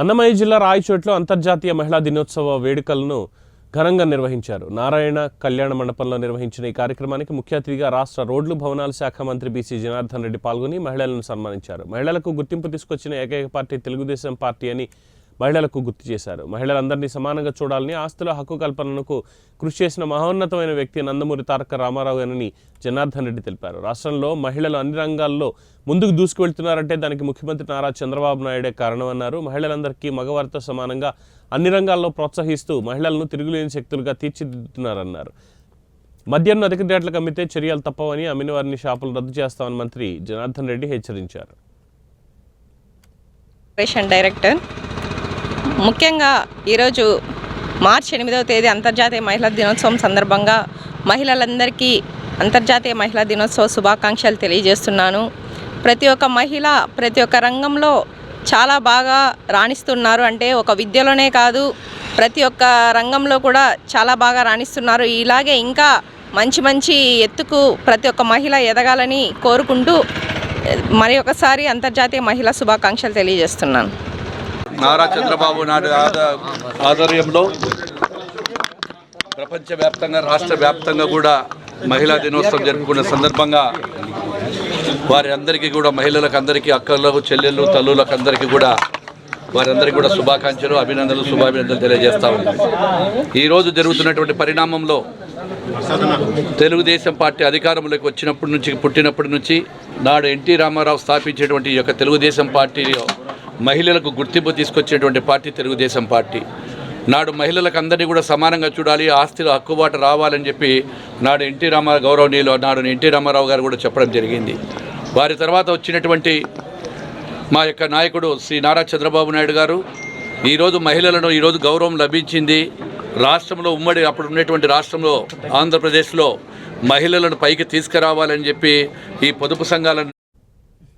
అన్నమయ్య జిల్లా రాయచోట్లో అంతర్జాతీయ మహిళా దినోత్సవ వేడుకలను ఘనంగా నిర్వహించారు. నారాయణ కళ్యాణ మండపంలో నిర్వహించిన ఈ కార్యక్రమానికి ముఖ్య అతిథిగా రాష్ట్ర రోడ్లు భవనాల శాఖ మంత్రి బీసీ జనార్దన్ రెడ్డి పాల్గొని మహిళలను సన్మానించారు. మహిళలకు గుర్తింపు తీసుకొచ్చిన ఏకైక పార్టీ తెలుగుదేశం పార్టీ అని మహిళలకు గుర్తు చేశారు. మహిళలందరినీ సమానంగా చూడాలని ఆస్తుల హక్కు కల్పనకు కృషి చేసిన మహోన్నతమైన వ్యక్తి నందమూరి తారక రామారావు అని జనార్దన్ రెడ్డి తెలిపారు. రాష్ట్రంలో మహిళలు అన్ని రంగాల్లో ముందుకు దూసుకువెళ్తున్నారంటే దానికి ముఖ్యమంత్రి నారా చంద్రబాబు నాయుడే కారణమన్నారు. మహిళలందరికీ మగవారితో సమానంగా అన్ని రంగాల్లో ప్రోత్సహిస్తూ మహిళలను తిరుగులేని శక్తులుగా తీర్చిదిద్దుతున్నారన్నారు. మద్యాన్ని అధిక రేట్లకు అమ్మితే చర్యలు తప్పవని అమ్మిన వారిని షాపులు రద్దు చేస్తామని మంత్రి జనార్దన్ రెడ్డి హెచ్చరించారు. డైరెక్టర్ ముఖ్యంగా ఈరోజు మార్చి ఎనిమిదవ తేదీ అంతర్జాతీయ మహిళా దినోత్సవం సందర్భంగా మహిళలందరికీ అంతర్జాతీయ మహిళా దినోత్సవ శుభాకాంక్షలు తెలియజేస్తున్నాను. ప్రతి ఒక్క మహిళ ప్రతి ఒక్క రంగంలో చాలా బాగా రాణిస్తున్నారు. అంటే ఒక విద్యలోనే కాదు ప్రతి ఒక్క రంగంలో కూడా చాలా బాగా రాణిస్తున్నారు. ఇలాగే ఇంకా మంచి మంచి ఎత్తుకు ప్రతి ఒక్క మహిళ ఎదగాలని కోరుకుంటూ మరి ఒకసారి అంతర్జాతీయ మహిళా శుభాకాంక్షలు తెలియజేస్తున్నాను. నారా చంద్రబాబు నాయుడు ఆధ్వర్యంలో ప్రపంచవ్యాప్తంగా రాష్ట్ర వ్యాప్తంగా కూడా మహిళా దినోత్సవం జరుపుకున్న సందర్భంగా వారి అందరికీ కూడా మహిళలకు అందరికీ అక్కలకు చెల్లెళ్ళు తల్లులకు అందరికీ కూడా వారందరికీ కూడా శుభాకాంక్షలు అభినందనలు శుభాభినందనలు తెలియజేస్తా ఉన్నాం. ఈరోజు జరుగుతున్నటువంటి పరిణామంలో తెలుగుదేశం పార్టీ అధికారంలోకి వచ్చినప్పటి నుంచి పుట్టినప్పటి నుంచి నాడు ఎన్టీ రామారావు స్థాపించేటువంటి ఈ యొక్క తెలుగుదేశం పార్టీలో మహిళలకు గుర్తింపు తీసుకొచ్చేటువంటి పార్టీ తెలుగుదేశం పార్టీ. నాడు మహిళలకు అందరినీ కూడా సమానంగా చూడాలి ఆస్తిలో హక్కుబాటు రావాలని చెప్పి నాడు ఎన్టీ రామ గౌరవనీయులు నాడు ఎన్టీ రామారావు గారు కూడా చెప్పడం జరిగింది. వారి తర్వాత వచ్చినటువంటి మా యొక్క నాయకుడు శ్రీ నారా చంద్రబాబు నాయుడు గారు ఈరోజు మహిళలను ఈరోజు గౌరవం లభించింది. రాష్ట్రంలో ఉమ్మడి అప్పుడు ఉన్నటువంటి రాష్ట్రంలో ఆంధ్రప్రదేశ్లో మహిళలను పైకి తీసుకురావాలని చెప్పి ఈ పొదుపు సంఘాలను